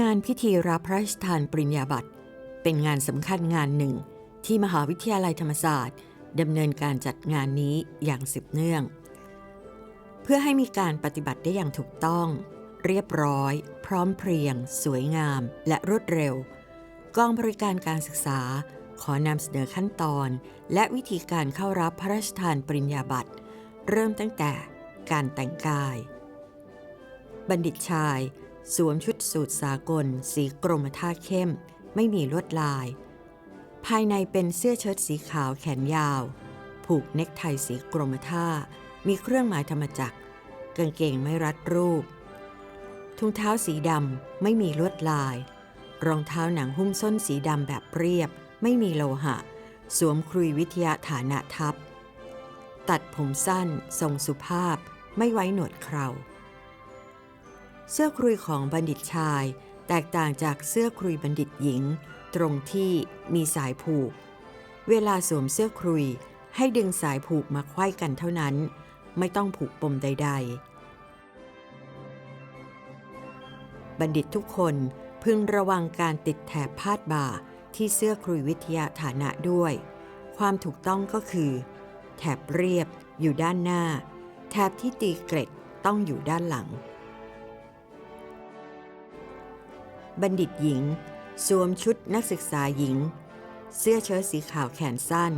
งานพิธีรับพระราชทานปริญญาบัตรเป็นงานสำคัญงานหนึ่ง ที่มหาวิทยาลัยธรรมศาสตร์ดำเนินการจัดงานนี้อย่างสืบเนื่อง เพื่อให้มีการปฏิบัติได้อย่างถูกต้อง เรียบร้อย พร้อมเพรียง สวยงาม และรวดเร็ว กองบริการการศึกษา ขอนำเสนอขั้นตอน และวิธีการเข้ารับพระราชทานปริญญาบัตรเริ่มตั้งแต่การแต่งกาย บัณฑิตชาย สวมชุดสูทสากล สีกรมท่าเข้ม ไม่มีลวดลาย ภายในเป็นเสื้อเชิ้ตสีขาวแขนยาว ผูกเน็กไทสีกรมท่า มีเครื่องหมายธรรมจักรกางเกงไม่รัดรูปถุงเท้าสีดำไม่มีลวดลาย รองเท้าหนังหุ้มส้นสีดำแบบเรียบ ไม่มีโลหะ สวมครุยวิทยาฐานะทับ ตัดผมสั้น ทรงสุภาพ ไม่ไว้หนวดเครา เสื้อครุยของบัณฑิตชาย แตกต่างจากเสื้อครุยบัณฑิตหญิง ตรงที่มีสายผูก เวลาสวมเสื้อครุย ให้ดึงสายผูกมาไขว้กันเท่านั้น ไม่ต้องผูกปมใด ๆ บัณฑิตทุกคนพึงระวังการติดแถบพาดบ่าที่เสื้อครุยวิทยาฐานะด้วย ความถูกต้องก็คือ แถบเรียบอยู่ด้านหน้า แถบที่ตีเกร็ดต้องอยู่ด้านหลัง บัณฑิตหญิง สวมชุดนักศึกษาหญิง เสื้อเชิ้ตสีขาวแขนสั้น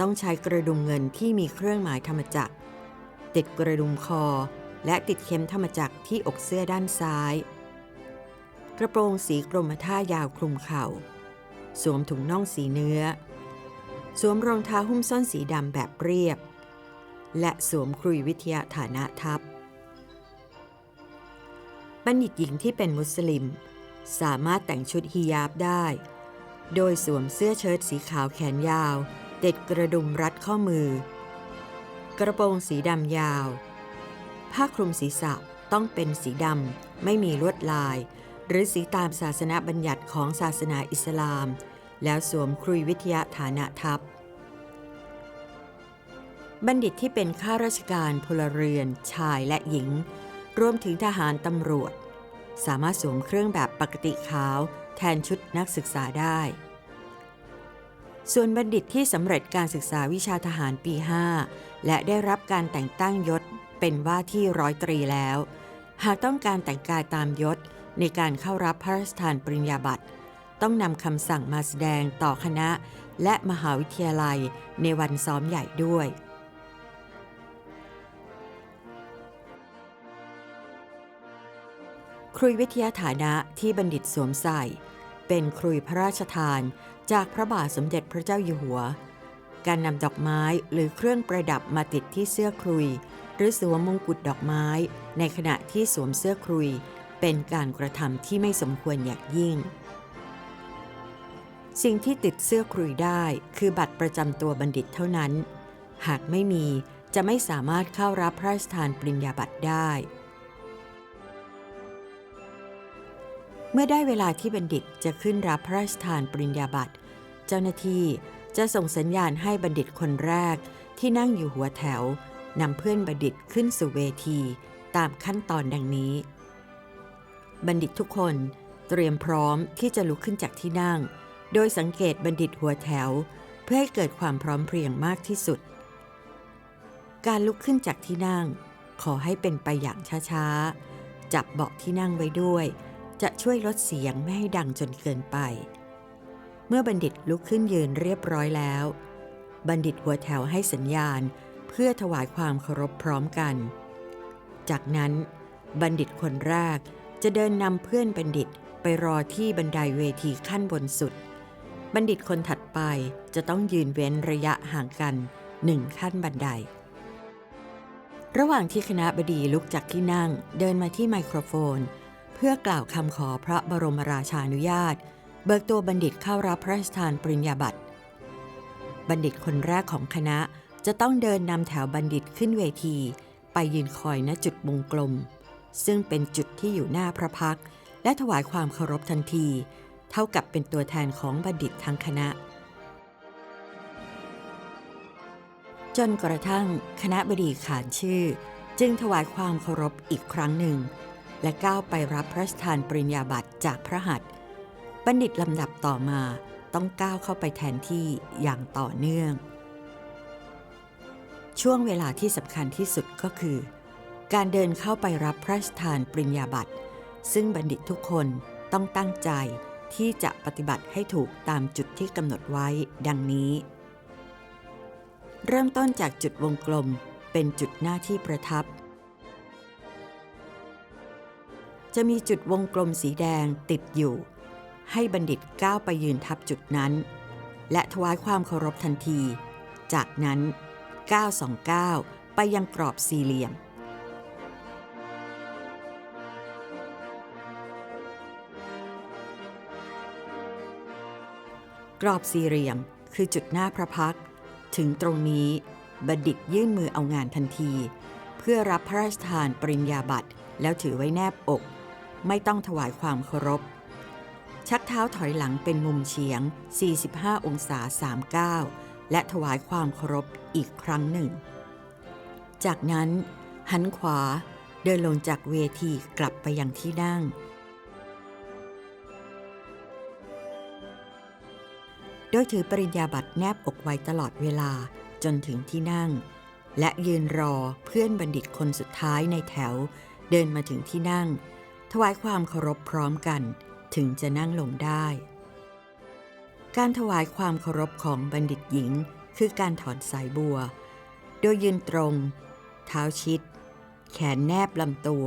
ต้องใช้กระดุมเงินที่มีเครื่องหมายธรรมจักร ติดกระดุมคอ และติดเข็มธรรมจักรที่อกเสื้อด้านซ้าย กระโปรงสีกรมท่ายาวคลุมเข่า สวมถุงน่องสีเนื้อ สวมรองเท้าหุ้มส้นสีดำแบบเรียบ และสวมครุยวิทยาฐานะทับบัณฑิตหญิงที่เป็นมุสลิม สามารถแต่งชุดฮิญาบได้ โดยสวมเสื้อเชิ้ตสีขาวแขนยาวติดกระดุมรัดข้อมือ กระโปรงสีดำยาว ผ้าคลุมศีรษะต้องเป็นสีดำไม่มีลวดลาย หรือสีตามศาสนาบัญญัติของศาสนาอิสลาม แล้วสวมครุยวิทยาฐานะทับบัณฑิตที่เป็นข้าราชการพลเรือนชายและหญิง รวมถึงทหารตำรวจ สามารถสวมเครื่องแบบปกติขาว แทนชุดนักศึกษาได้ ส่วนบัณฑิตที่สำเร็จการศึกษาวิชาทหารปี 5 และได้รับการแต่งตั้งยศเป็นว่าที่ร้อยตรีแล้ว หากต้องการแต่งกายตามยศในการเข้ารับพระราชทานปริญญาบัตรต้องนำคำสั่งมาแสดงต่อคณะ และมหาวิทยาลัยในวันซ้อมใหญ่ด้วย ครุยวิทยาฐานะที่บัณฑิตสวมใส่ เป็นครุยพระราชทาน จากพระบาทสมเด็จพระเจ้าอยู่หัว การนำดอกไม้หรือเครื่องประดับมาติดที่เสื้อครุย หรือสวมมงกุฎดอกไม้ ในขณะที่สวมเสื้อครุย เป็นการกระทำที่ไม่สมควรอย่างยิ่ง สิ่งที่ติดเสื้อครุยได้คือบัตรประจำตัวบัณฑิตเท่านั้น หากไม่มีจะไม่สามารถเข้ารับพระราชทานปริญญาบัตรได้ เมื่อได้เวลาที่บัณฑิตจะขึ้นรับพระราชทานปริญญาบัตร เจ้าหน้าที่จะส่งสัญญาณให้บัณฑิตคนแรกที่นั่งอยู่หัวแถวนำเพื่อนบัณฑิตขึ้นสู่เวที ตามขั้นตอนดังนี้ บัณฑิตทุกคนเตรียมพร้อมที่จะลุกขึ้นจากที่นั่ง โดยสังเกตบัณฑิตหัวแถว เพื่อให้เกิดความพร้อมเพรียงมากที่สุด การลุกขึ้นจากที่นั่ง ขอให้เป็นไปอย่างช้าๆ จับเบาะที่นั่งไว้ด้วย จะช่วยลดเสียงไม่ให้ดังจนเกินไป เมื่อบัณฑิตลุกขึ้นยืนเรียบร้อยแล้ว บัณฑิตหัวแถวให้สัญญาณเพื่อถวายความเคารพพร้อมกัน จากนั้นบัณฑิตคนแรกจะเดินนำเพื่อนบัณฑิตไปรอที่บันไดเวทีขั้นบนสุด บัณฑิตคนถัดไปจะต้องยืนเว้นระยะห่างกันหนึ่งขั้นบันได ระหว่างที่คณะบดีลุกจากที่นั่งเดินมาที่ไมโครโฟน พื่อกล่าวคำขอพระบรมราชานุญาต เบิกตัวบัณฑิตเข้ารับพระราชทานปริญญาบัตรบัณฑิตคนแรกของคณะจะต้องเดินนำแถวบัณฑิตขึ้นเวที ไปยืนคอยณจุดวงกลม ซึ่งเป็นจุดที่อยู่หน้าพระพัก และถวายความเคารพทันที เท่ากับเป็นตัวแทนของบัณฑิตทั้งคณะ จนกระทั่งคณะบดีขานชื่อ จึงถวายความเคารพอีกครั้งหนึ่ง และก้าวไปรับพระราชทานปริญญาบัตรจากพระหัตถ์บัณฑิตลำดับต่อมาต้องก้าวเข้าไปแทนที่อย่างต่อเนื่อง ช่วงเวลาที่สำคัญที่สุดก็คือ การเดินเข้าไปรับพระราชทานปริญญาบัตรซึ่งบัณฑิตทุกคนต้องตั้งใจที่จะปฏิบัติให้ถูกตามจุดที่กำหนดไว้ดังนี้ เริ่มต้นจากจุดวงกลมเป็นจุดหน้าที่ประทับ จะมีจุดวงกลมสีแดงติดอยู่ ให้บัณฑิตก้าวไปยืนทับจุดนั้น และถวายความเคารพทันที จากนั้นก้าวสองก้าวไปยังกรอบสี่เหลี่ยม กรอบสี่เหลี่ยมคือจุดหน้าพระพัก ถึงตรงนี้บัณฑิตยื่นมือเอางานทันที เพื่อรับพระราชทานปริญญาบัตรแล้วถือไว้แนบอก ไม่ต้องถวายความเคารพ ชักเท้าถอยหลังเป็นมุมเฉียง 45 องศา3ก้าวและถวายความเคารพอีกครั้งหนึ่ง จากนั้น หันขวาเดินลงจากเวทีกลับไปยังที่นั่ง โดยถือปริญญาบัตรแนบอกไว้ตลอดเวลาจนถึงที่นั่ง และยืนรอเพื่อนบัณฑิตคนสุดท้ายในแถว เดินมาถึงที่นั่ง ถวายความเคารพพร้อมกันถึงจะนั่งลงได้ การถวายความเคารพของบัณฑิตหญิง คือการถอนสายบัว โดยยืนตรง เท้าชิด แขนแนบลำตัว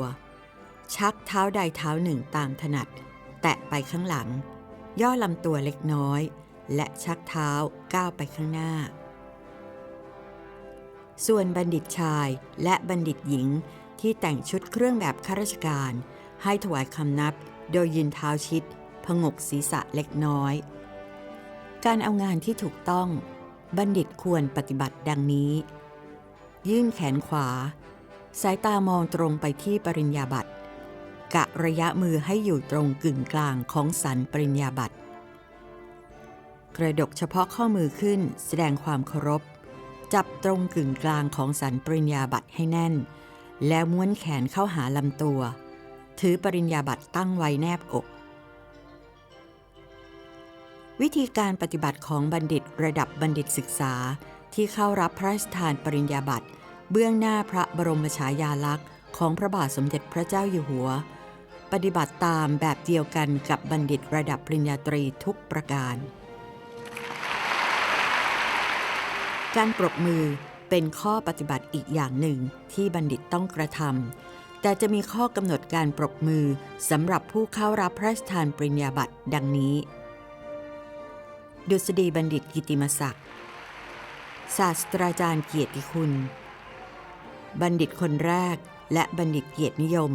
ชักเท้าใดเท้าหนึ่งตามถนัด แตะไปข้างหลัง ย่อลำตัวเล็กน้อย และชักเท้าก้าวไปข้างหน้า ส่วนบัณฑิตชายและบัณฑิตหญิงที่แต่งชุดเครื่องแบบข้าราชการ ให้ถวายคำนับโดยยืนเท้าชิด ผงกศีรษะเล็กน้อย การเอางานที่ถูกต้อง บัณฑิตควรปฏิบัติดังนี้ ยื่นแขนขวา สายตามองตรงไปที่ปริญญาบัตรกะระยะมือให้อยู่ตรงกึ่งกลางของสันปริญญาบัตรกระดกเฉพาะข้อมือขึ้นแสดงความเคารพ จับตรงกึ่งกลางของสันปริญญาบัตรให้แน่น แล้วม้วนแขนเข้าหาลำตัว ถือปริญญาบัตรตั้งไว้แนบอก วิธีการปฏิบัติของบัณฑิตระดับบัณฑิตศึกษาที่เข้ารับพระราชทานปริญญาบัตรเบื้องหน้าพระบรมฉายาลักษณ์ของพระบาทสมเด็จพระเจ้าอยู่หัว ปฏิบัติตามแบบเดียวกันกับบัณฑิตระดับปริญญาตรีทุกประการ การปรบมือเป็นข้อปฏิบัติอีกอย่างหนึ่งที่บัณฑิตต้องกระทำ แต่จะมีข้อกำหนดการปรบมือสำหรับผู้เข้ารับพระราชทานปริญญาบัตรดังนี้ ดุษฎีบัณฑิตกิติมศักดิ์ศาสตราจารย์เกียรติคุณ บัณฑิตคนแรกและบัณฑิตเกียรตินิยม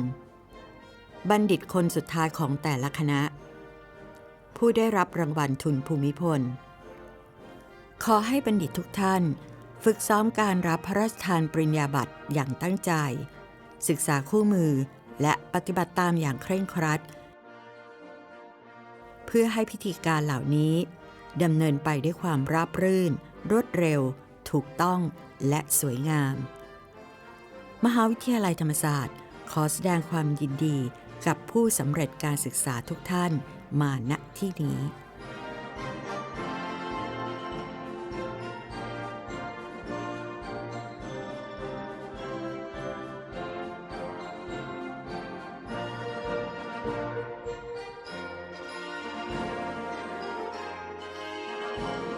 บัณฑิตคนสุดท้ายของแต่ละคณะ ผู้ได้รับรางวัลทุนภูมิพล ขอให้บัณฑิตทุกท่าน ฝึกซ้อมการรับพระราชทานปริญญาบัตรอย่างตั้งใจ ศึกษาคู่มือและปฏิบัติตามอย่างเคร่งครัด เพื่อให้พิธีการเหล่านี้ดำเนินไปด้วยความราบรื่น รวดเร็ว ถูกต้องและสวยงาม มหาวิทยาลัยธรรมศาสตร์ ขอแสดงความยินดีกับผู้สำเร็จการศึกษาทุกท่านมาณที่นี้ Bye.